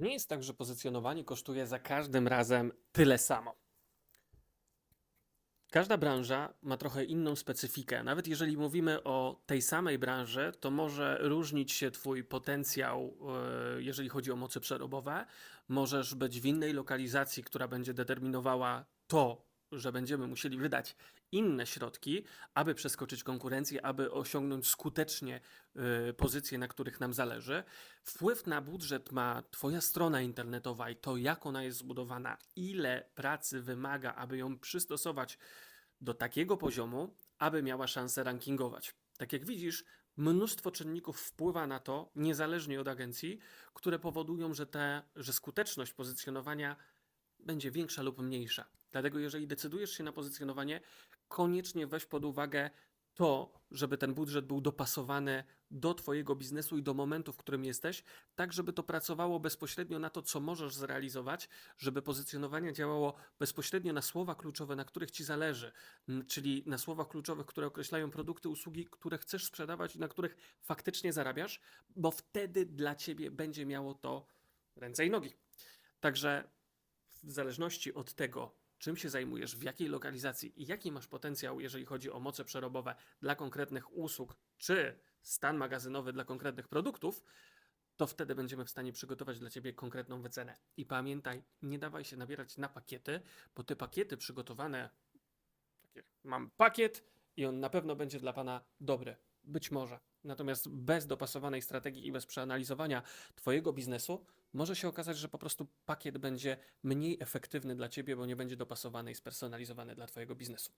To nie jest tak, że pozycjonowanie kosztuje za każdym razem tyle samo. Każda branża ma trochę inną specyfikę. Nawet jeżeli mówimy o tej samej branży, to może różnić się Twój potencjał, e, jeżeli chodzi o moce przerobowe. Możesz być w innej lokalizacji, która będzie determinowała to, że będziemy musieli wydać inne środki, aby przeskoczyć konkurencję, aby osiągnąć skutecznie y, pozycje, na których nam zależy. Wpływ na budżet ma Twoja strona internetowa i to, jak ona jest zbudowana, ile pracy wymaga, aby ją przystosować do takiego poziomu, aby miała szansę rankingować. Tak jak widzisz, mnóstwo czynników wpływa na to, niezależnie od agencji, które powodują, że, te, że skuteczność pozycjonowania będzie większa lub mniejsza. Dlatego, jeżeli decydujesz się na pozycjonowanie, koniecznie weź pod uwagę to, żeby ten budżet był dopasowany do Twojego biznesu i do momentu, w którym jesteś, tak żeby to pracowało bezpośrednio na to, co możesz zrealizować, żeby pozycjonowanie działało bezpośrednio na słowa kluczowe, na których Ci zależy, czyli na słowach kluczowych, które określają produkty, usługi, które chcesz sprzedawać i na których faktycznie zarabiasz, bo wtedy dla Ciebie będzie miało to ręce i nogi. Także w zależności od tego, czym się zajmujesz, w jakiej lokalizacji i jaki masz potencjał, jeżeli chodzi o moce przerobowe dla konkretnych usług, czy stan magazynowy dla konkretnych produktów, to wtedy będziemy w stanie przygotować dla Ciebie konkretną wycenę. I pamiętaj, nie dawaj się nabierać na pakiety, bo te pakiety przygotowane, takie, mam pakiet i on na pewno będzie dla Pana dobry. Być może. Natomiast bez dopasowanej strategii i bez przeanalizowania Twojego biznesu, może się okazać, że po prostu pakiet będzie mniej efektywny dla Ciebie, bo nie będzie dopasowany i spersonalizowany dla Twojego biznesu.